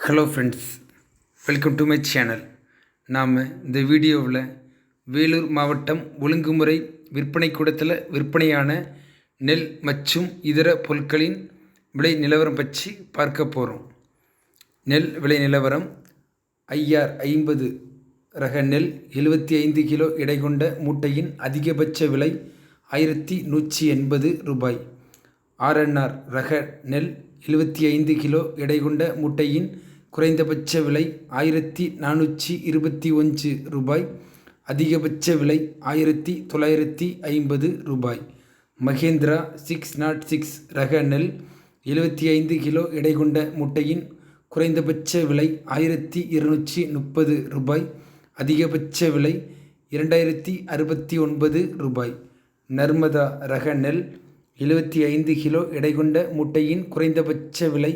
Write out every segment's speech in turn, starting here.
Hello friends welcome to my channel நாம் இந்த வீடியோவில் வேலூர் மாவட்டம் ஒழுங்குமுறை விற்பனை கூடத்தில் விற்பனையான நெல் மற்றும் இதர பொருட்களின் விலை நிலவரம் பற்றி பார்க்க போகிறோம் நெல் விலை நிலவரம் ஐஆர் ஐம்பது ரக நெல் எழுபத்தி ஐந்து கிலோ எடை கொண்ட மூட்டையின் அதிகபட்ச விலை ஆயிரத்தி நூற்றி எண்பது ரூபாய். ஆர்என்ஆர் ரக நெல் எழுபத்தி ஐந்து கிலோ எடை கொண்ட மூட்டையின் குறைந்தபட்ச விலை ஆயிரத்தி நானூற்றி இருபத்தி ஒன்று ரூபாய். அதிகபட்ச விலை ஆயிரத்தி தொள்ளாயிரத்தி ஐம்பது ரூபாய். மகேந்திரா சிக்ஸ் நாட் சிக்ஸ் ரக நெல் எழுபத்தி ஐந்து கிலோ எடை கொண்ட மூட்டையின் குறைந்தபட்ச விலை ஆயிரத்தி இருநூற்றி முப்பது ரூபாய். அதிகபட்ச விலை இரண்டாயிரத்தி அறுபத்தி ஒன்பது ரூபாய். நர்மதா ரக நெல் எழுபத்தி ஐந்து கிலோ எடை கொண்ட மூட்டையின் குறைந்தபட்ச விலை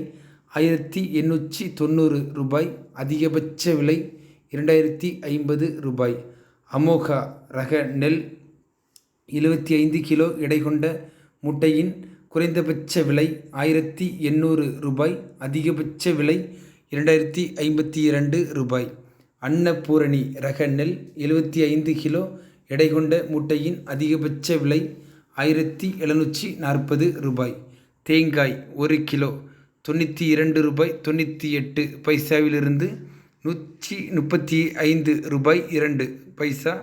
ஆயிரத்தி எண்ணூற்றி தொண்ணூறு ரூபாய் அதிகபட்ச விலை இரண்டாயிரத்தி ஐம்பது ரூபாய். அமோகா ரக நெல் எழுபத்தி ஐந்து கிலோ எடை கொண்ட மூட்டையின் குறைந்தபட்ச விலை ஆயிரத்தி எண்ணூறு ரூபாய் அதிகபட்ச விலை இரண்டாயிரத்தி ஐம்பத்தி இரண்டு ரூபாய். அன்னபூரணி ரக நெல் எழுபத்தி ஐந்து கிலோ எடை கொண்ட மூட்டையின் அதிகபட்ச விலை ஆயிரத்தி எழுநூற்றி நாற்பது ரூபாய். தேங்காய் ஒரு கிலோ. தொண்ணூற்றி இரண்டு ரூபாய் தொண்ணூற்றி எட்டு பைசாவிலிருந்து நூற்றி முப்பத்தி ஐந்து ரூபாய் இரண்டு பைசா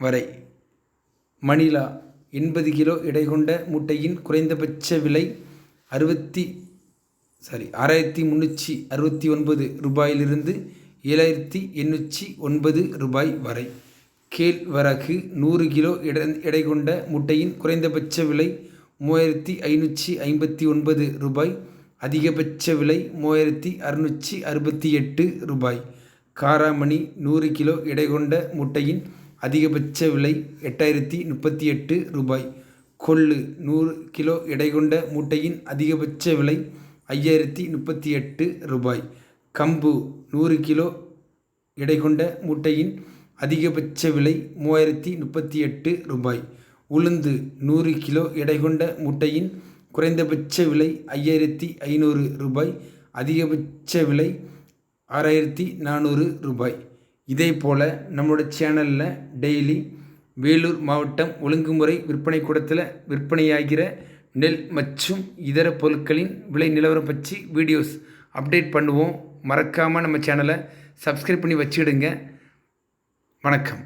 வரை. மணிலா எண்பது கிலோ எடை கொண்ட மூட்டையின் குறைந்தபட்ச விலை அறுபத்தி சாரி ஆறாயிரத்தி முந்நூற்றி அறுபத்தி ஒன்பது ரூபாயிலிருந்து ஏழாயிரத்தி எண்ணூற்றி ஒன்பது ரூபாய் வரை. கேழ்வரகு நூறு கிலோ எடை எடை கொண்ட முட்டையின் குறைந்தபட்ச விலை மூவாயிரத்தி ஐநூற்றி ஐம்பத்தி ஒன்பது ரூபாய். அதிகபட்ச விலை மூவாயிரத்தி அறுநூற்றி அறுபத்தி எட்டு ரூபாய். காராமணி நூறு கிலோ எடை கொண்ட முட்டையின் அதிகபட்ச விலை எட்டாயிரத்தி முப்பத்தி எட்டு ரூபாய். கொள்ளு நூறு கிலோ எடை கொண்ட மூட்டையின் அதிகபட்ச விலை ஐயாயிரத்தி முப்பத்தி எட்டு ரூபாய். கம்பு நூறு கிலோ எடை கொண்ட மூட்டையின் அதிகபட்ச விலை மூவாயிரத்தி முப்பத்தி எட்டு ரூபாய். உளுந்து நூறு கிலோ எடை கொண்ட மூட்டையின் குறைந்தபட்ச விலை ஐயாயிரத்தி ஐநூறு ரூபாய். அதிகபட்ச விலை ஆறாயிரத்தி நானூறு ரூபாய். இதே போல் நம்மளோட சேனலில் டெய்லி வேலூர் மாவட்டம் ஒழுங்குமுறை விற்பனை கூடத்தில் விற்பனையாகிற நெல் மற்றும் இதர பொருட்களின் விலை நிலவரம் பற்றி வீடியோஸ் அப்டேட் பண்ணுவோம். மறக்காமல் நம்ம சேனலை சப்ஸ்கிரைப் பண்ணி வச்சுடுங்க வணக்கம்.